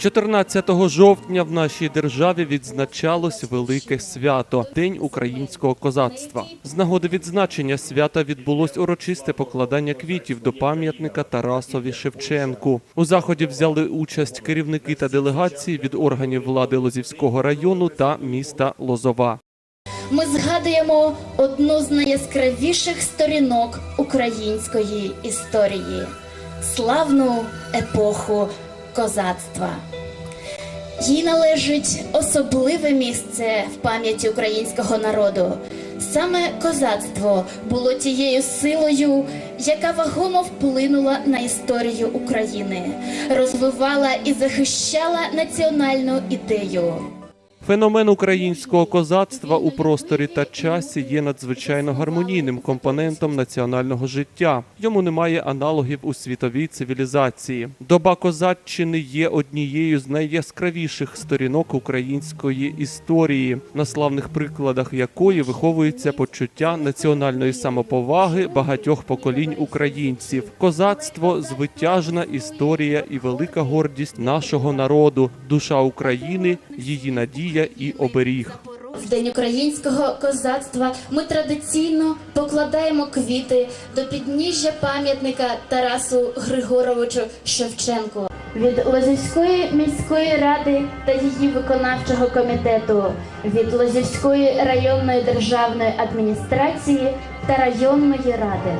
14 жовтня в нашій державі відзначалось велике свято День українського козацтва. З нагоди відзначення свята відбулось урочисте покладання квітів до пам'ятника Тарасові Шевченку. У заході взяли участь керівники та делегації від органів влади Лозівського району та міста Лозова. Ми згадуємо одну з найяскравіших сторінок української історії славну епоху козацтва. Їй належить особливе місце в пам'яті українського народу. Саме козацтво було тією силою, яка вагомо вплинула на історію України, розвивала і захищала національну ідею. Феномен українського козацтва у просторі та часі є надзвичайно гармонійним компонентом національного життя. Йому немає аналогів у світовій цивілізації. Доба козаччини є однією з найяскравіших сторінок української історії, на славних прикладах якої виховується почуття національної самоповаги багатьох поколінь українців. Козацтво звитяжна історія і велика гордість нашого народу, душа України, її надія і оберіг. В День українського козацтва ми традиційно покладаємо квіти до підніжжя пам'ятника Тарасу Григоровичу Шевченку. Від Лозівської міської ради та її виконавчого комітету, від Лозівської районної державної адміністрації та районної ради.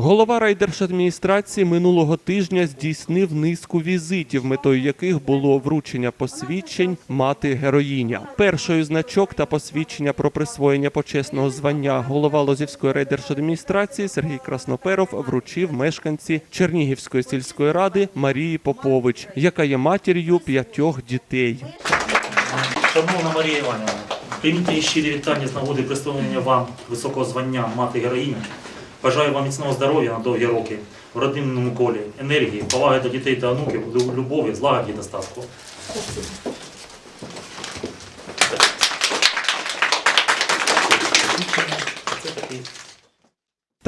Голова райдержадміністрації минулого тижня здійснив низку візитів, метою яких було вручення посвідчень мати героїня. Першою значок та посвідчення про присвоєння почесного звання голова Лозівської райдержадміністрації Сергій Красноперов вручив мешканці Чернігівської сільської ради Марії Попович, яка є матір'ю п'ятьох дітей. Шановна Марія Іванівна, прийміть щирі вітання з нагоди присвоєння вам високого звання мати героїні. Бажаю вам міцного здоров'я на довгі роки, в родинному колі, енергії, поваги до дітей та онуків, любові, злагоді і достатку.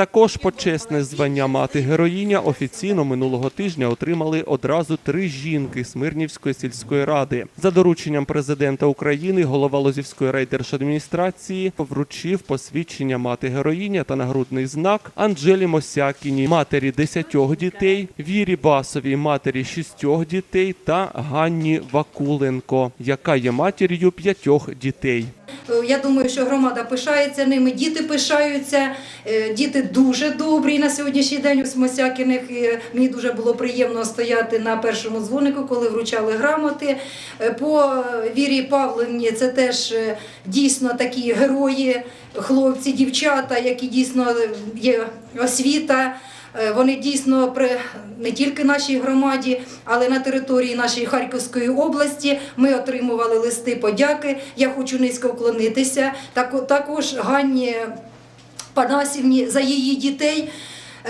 Також почесне звання мати героїня офіційно минулого тижня отримали одразу три жінки Смирнівської сільської ради. За дорученням президента України голова Лозівської райдержадміністрації вручив посвідчення мати героїня та нагрудний знак Анжелі Мосякіні, матері десятьох дітей, Вірі Басовій, матері шістьох дітей та Ганні Вакуленко, яка є матір'ю п'ятьох дітей. Е, Я думаю, що громада пишається ними, діти пишаються, е, діти дуже добрі на сьогоднішній день у Смосякіних. Мені дуже було приємно стояти на першому дзвонику, коли вручали грамоти. Е, По е, Вірі Павлівні це теж е, дійсно такі герої, хлопці, дівчата, які дійсно е, є освіта. Е, Вони дійсно при не тільки нашій громаді, але на території нашої Харківської області ми отримували листи подяки. Я хочу низько вклонитися. Так- Також Ганні Панасівні за її дітей.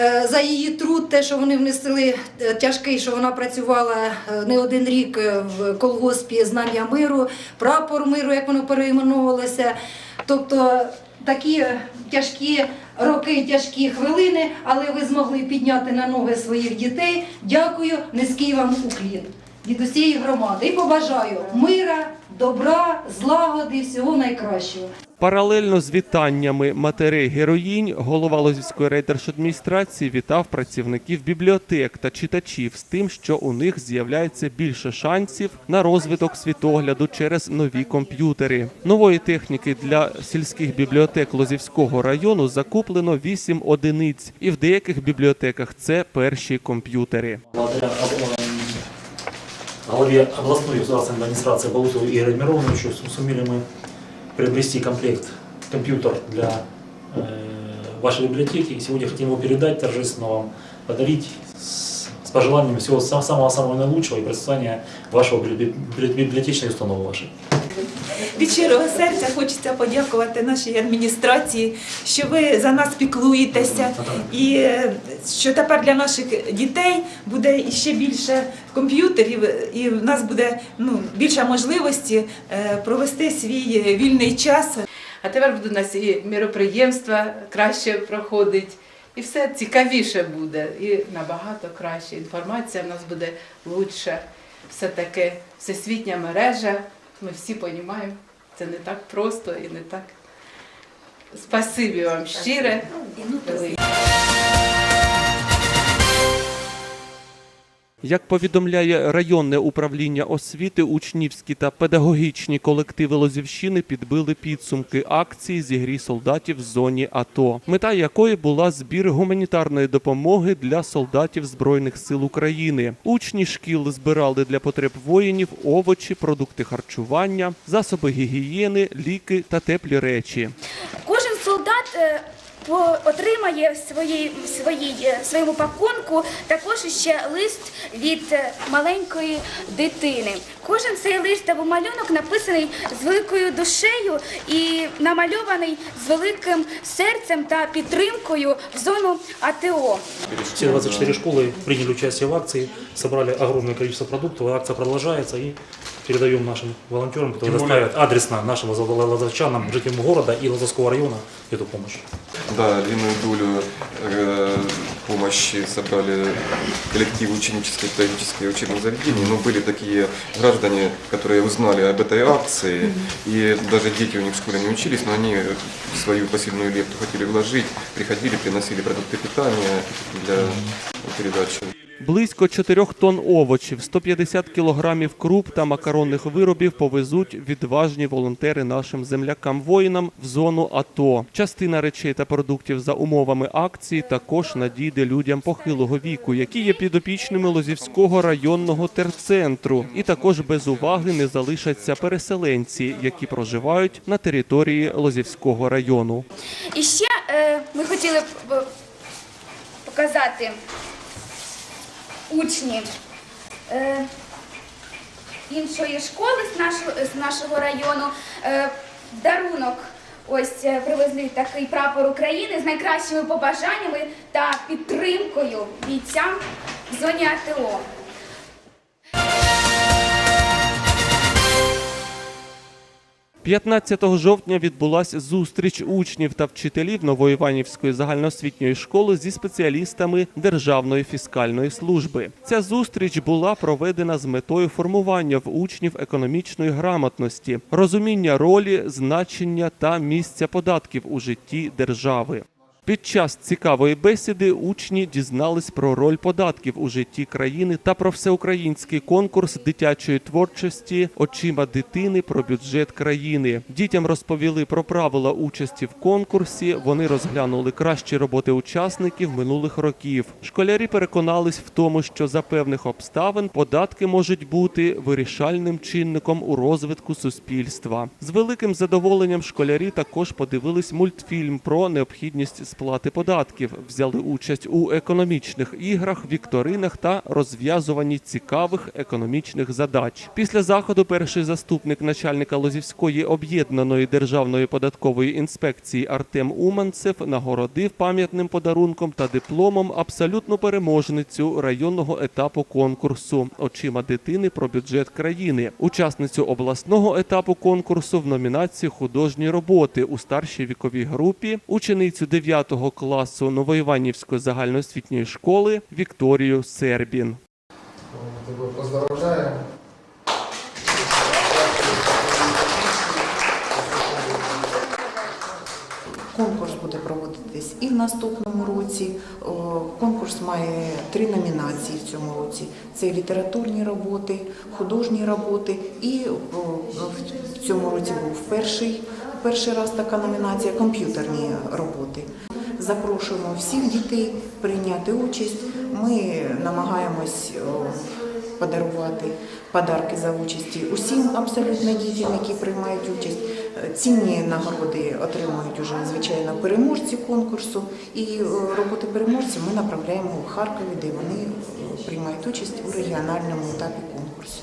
е, За її труд, те, що вони внесли е, тяжкий, що вона працювала не один рік в колгоспі знам'я миру, прапор миру, як воно перейменовувалося. Тобто такі тяжкі роки, тяжкі хвилини, але ви змогли підняти на ноги своїх дітей. Дякую, низький вам уклін від усієї громади. І побажаю мира, добра, злагоди, всього найкращого. Паралельно з вітаннями матерей героїнь, голова Лозівської райдержадміністрації вітав працівників бібліотек та читачів з тим, що у них з'являється більше шансів на розвиток світогляду через нові комп'ютери. Нової техніки для сільських бібліотек Лозівського району закуплено 8 одиниць, і в деяких бібліотеках це перші комп'ютери благодаря об- м, главе областной государственной администрации Балусову Игорю Мироновичу сумели мы приобрести комплект компьютер для э, вашей библиотеки. И сегодня хотим его передать торжественно вам, подарить с, с пожеланиями всего сам- самого-самого наилучшего и процветания вашего библи- библи- библиотечной установы вашей. Від щирого серця хочеться подякувати нашій адміністрації, що ви за нас піклуєтеся, і е, що тепер для наших дітей буде ще більше комп'ютерів, і в нас буде ну, більше можливості е, провести свій вільний час. А тепер будуть у нас і міроприємства краще проходить, і все цікавіше буде, і набагато краще. Інформація в нас буде лучше. Все таки всесвітня мережа. Ми всі розуміємо, це не так просто і не так. Спасибі вам щире. Як повідомляє районне управління освіти, учнівські та педагогічні колективи Лозівщини підбили підсумки акції зігрій солдатів в зоні АТО, мета якої була збір гуманітарної допомоги для солдатів збройних сил України. Учні шкіл збирали для потреб воїнів овочі, продукти харчування, засоби гігієни, ліки та теплі речі. Кожен солдат е, отримає в своїй, в своїй, е, своєму пакунку також ще лист від е, маленької дитини. Кожен цей лист або малюнок написаний з великою душею і намальований з великим серцем та підтримкою в зону АТО. Все 24 школы приняли участие в акции, собрали огромное количество продуктов, и акция продолжается, и передаем нашим волонтерам, которые доставят адресно нашим лазо- лазовчанам, жителям города и Лазовского района эту помощь. Да, львиную долю э, помощи собрали коллективы ученических педагогических учебных заведений, но были такие граждане, которые узнали об этой акции, и даже дети у них в школе не учились, но они свою посильную лепту хотели вложить, приходили, приносили продукты питания для передачи. Близько 4 тонн овочів, 150 кілограмів круп та макаронних виробів повезуть відважні волонтери нашим землякам-воїнам в зону АТО. Частина речей та продуктів за умовами акції також надійде людям похилого віку, які є підопічними Лозівського районного терцентру. І також без уваги не залишаться переселенці, які проживають на території Лозівського району. І ще е, ми хотіли б е, показати учні е, іншої школи з нашого, з нашого району. Е, дарунок ось е, привезли такий прапор України з найкращими побажаннями та підтримкою бійцям в зоні АТО. 15 жовтня відбулася зустріч учнів та вчителів Новоіванівської загальноосвітньої школи зі спеціалістами Державної фіскальної служби. Ця зустріч була проведена з метою формування в учнів економічної грамотності, розуміння ролі, значення та місця податків у житті держави. Під час цікавої бесіди учні дізнались про роль податків у житті країни та про всеукраїнський конкурс дитячої творчості очима дитини про бюджет країни. Дітям розповіли про правила участі в конкурсі. Вони розглянули кращі роботи учасників минулих років. Школярі переконались в тому, що за певних обставин податки можуть бути вирішальним чинником у розвитку суспільства. З великим задоволенням школярі також подивились мультфільм про необхідність сплати податків, взяли участь у економічних іграх, вікторинах та розв'язуванні цікавих економічних задач. Після заходу перший заступник начальника Лозівської об'єднаної державної податкової інспекції Артем Уманцев нагородив пам'ятним подарунком та дипломом абсолютну переможницю районного етапу конкурсу очима дитини про бюджет країни, учасницю обласного етапу конкурсу в номінації художні роботи у старшій віковій групі, ученицю 9 класу Новоіванівської загальноосвітньої школи Вікторію Сербін. Тебе поздравляємо. Конкурс буде проводитись і в наступному році. Конкурс має три номінації в цьому році: це літературні роботи, художні роботи. І в цьому році був перший, перший раз така номінація комп'ютерні роботи. Запрошуємо всіх дітей прийняти участь. Ми намагаємось подарувати подарки за участі усім абсолютно дітям, які приймають участь. Е, Цінні нагороди отримують уже звичайно переможці конкурсу, і е, роботи переможців ми направляємо у Харкові, де вони е, приймають участь у регіональному етапі конкурсу.